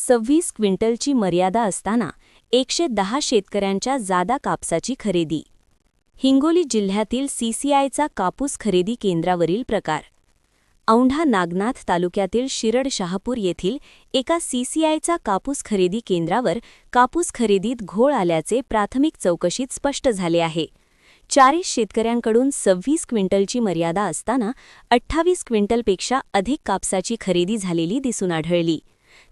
सव्वीस क्विंटलची मर्यादा असताना एकशे दहा शेतकऱ्यांच्या जादा कापसाची खरेदी. हिंगोली जिल्ह्यातील सीसीआयचा कापूस खरेदी केंद्रावरील प्रकार. औंढा नागनाथ तालुक्यातील शिरड शहापूर येथील एका सीसीआयचा कापूस खरेदी केंद्रावर कापूस खरेदीत घोळ आल्याचे प्राथमिक चौकशीत स्पष्ट झाले आहे. चाळीस शेतकऱ्यांकडून सव्वीस क्विंटलची मर्यादा असताना अठ्ठावीस क्विंटलपेक्षा अधिक कापसाची खरेदी झालेली दिसून आढळली.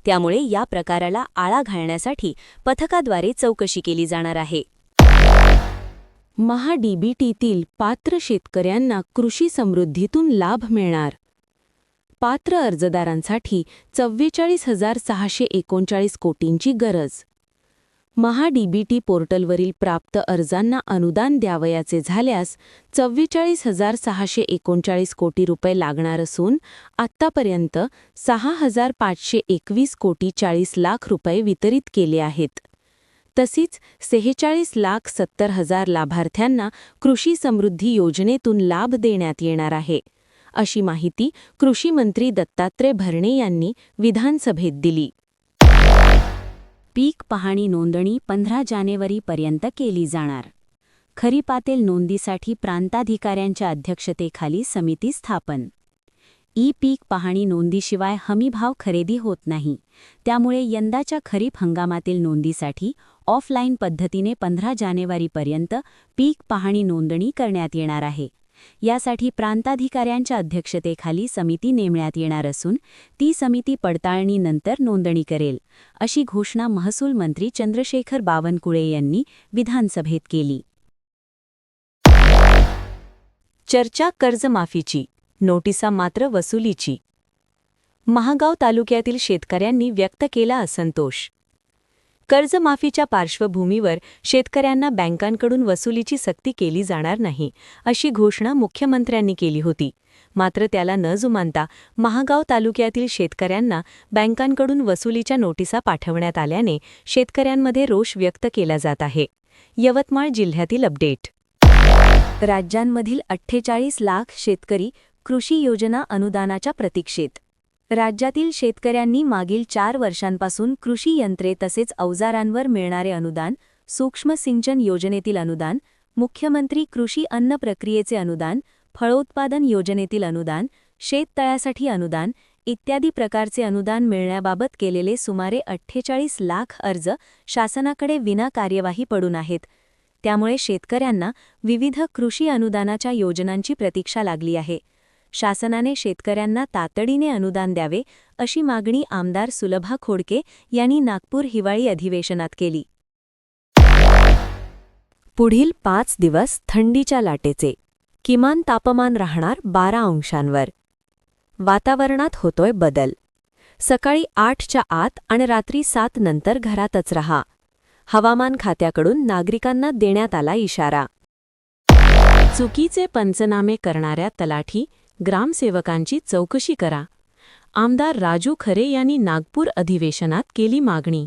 त्यामुळे या प्रकाराला आळा घालण्यासाठी पथकाद्वारे चौकशी केली जाणार आहे. महाडीबीटीतील पात्र शेतकऱ्यांना कृषी समृद्धीतून लाभ मिळणार. पात्र अर्जदारांसाठी चव्वेचाळीस हजार सहाशे एकोणचाळीस कोटींची गरज. महाडीबीटी पोर्टलवरील प्राप्त अर्जांना अनुदान द्यावयाचे झाल्यास चव्वेचाळीस हजार सहाशे एकोणचाळीस कोटी रुपये लागणार असून आत्तापर्यंत सहा हजार पाचशे एकवीस कोटी चाळीस लाख रुपये वितरित केले आहेत. तसेच सेहेचाळीस लाख सत्तर हजार लाभार्थ्यांना कृषी समृद्धी योजनेतून लाभ देण्यात येणार आहे. अशी माहिती कृषी मंत्री दत्तात्रय भरणे यांनी विधानसभेत दिली. पीक पाहणी नोंदणी पंधरा जानेवारीपर्यंत केली जाणार. खरीपातील नोंदीसाठी प्रांताधिकाऱ्यांच्या अध्यक्षतेखाली समिती स्थापन. ई पीक पाहणी नोंदीशिवाय हमीभाव खरेदी होत नाही. त्यामुळे यंदाच्या खरीप हंगामातील नोंदीसाठी ऑफलाईन पद्धतीने पंधरा जानेवारीपर्यंत पीक पाहणी नोंदणी करण्यात येणार आहे. यासाठी प्रांताधिकाऱ्यांच्या अध्यक्षतेखाली समिती नेमण्यात येणार असून ती समिती पडताळणीनंतर नोंदणी करेल अशी घोषणा महसूल मंत्री चंद्रशेखर बावनकुळे यांनी विधानसभेत केली. चर्चा कर्जमाफीची नोटिसा मात्र वसुलीची. महागाव तालुक्यातील शेतकऱ्यांनी व्यक्त केला असंतोष. कर्जमाफीच्या पार्श्वभूमीवर शेतकऱ्यांना बँकांकडून वसुलीची सक्ती केली जाणार नाही अशी घोषणा मुख्यमंत्र्यांनी केली होती. मात्र त्याला न जुमानता महागाव तालुक्यातील शेतकऱ्यांना बँकांकडून वसुलीच्या नोटिसा पाठवण्यात आल्याने शेतकऱ्यांमध्ये रोष व्यक्त केला जात आहे. यवतमाळ जिल्ह्यातील अपडेट. राज्यांमधील अठ्ठेचाळीस लाख शेतकरी कृषी योजना अनुदानाच्या प्रतीक्षेत. राज्यातील शेतकऱ्यांनी मागील चार वर्षांपासून कृषी यंत्रे तसेच अवजारांवर मिळणारे अनुदान सूक्ष्म सिंचन योजनेतील अनुदान मुख्यमंत्री कृषी अन्न प्रक्रियेचे अनुदान फळोत्पादन योजनेतील अनुदान शेततळ्यासाठी अनुदान इत्यादी प्रकारचे अनुदान मिळण्याबाबत केलेले सुमारे अठ्ठेचाळीस लाख अर्ज शासनाकडे विना कार्यवाही पडून आहेत. त्यामुळे शेतकऱ्यांना विविध कृषी अनुदानाच्या योजनांची प्रतीक्षा लागली आहे. शासनाने शेतकऱ्यांना तातडीने अनुदान द्यावे अशी मागणी आमदार सुलभा खोडके यांनी नागपूर हिवाळी अधिवेशनात केली. पुढील पाच दिवस थंडीच्या लाटेचे. किमान तापमान राहणार बारा अंशांवर. वातावरणात होतोय बदल. सकाळी आठच्या आत आणि रात्री सात नंतर घरातच रहा. हवामान खात्याकडून नागरिकांना देण्यात आला इशारा. चुकीचे पंचनामे करणाऱ्या तलाठी ग्रामसेवकांची चौकशी करा. आमदार राजू खरे यांनी नागपूर अधिवेशनात केली मागणी.